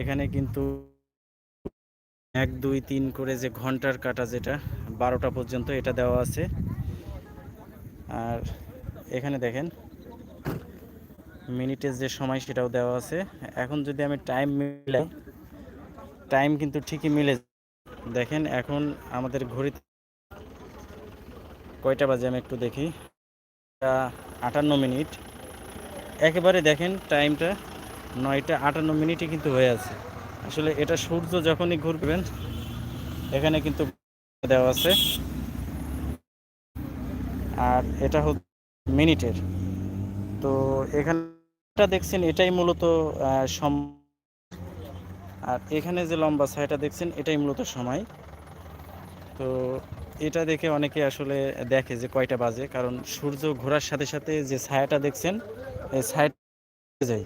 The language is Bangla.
এখানে কিন্তু এক, দুই, তিন করে যে ঘণ্টার কাটা যেটা, বারোটা পর্যন্ত এটা দেওয়া আছে। আর এখানে দেখেন, মিনিটের যে সময় সেটাও দেওয়া আছে। এখন যদি আমি টাইম মিলাই টাইম কিন্তু ঠিকই মিলে দেখেন, এখন আমাদের ঘড়িতে কয়টা বাজে আমি একটু দেখি। আটান্ন মিনিট। একেবারে দেখেন টাইমটা নয়টা আটান্ন মিনিটে কিন্তু হয়ে আছে। আসলে এটা সূর্য যখনই ঘুরবেন, এখানে কিন্তু দেওয়া আছে। আর এটা হচ্ছে মিনিটের। তো এখানটা দেখছেন, এটাই মূলত সম আর এখানে যে লম্বা ছায়াটা দেখছেন, এটাই মূলত সময়। তো এটা দেখে অনেকে আসলে দেখে যে কয়টা বাজে, কারণ সূর্য ঘোরার সাথে সাথে যে ছায়াটা দেখছেন এই ছায়া যায়।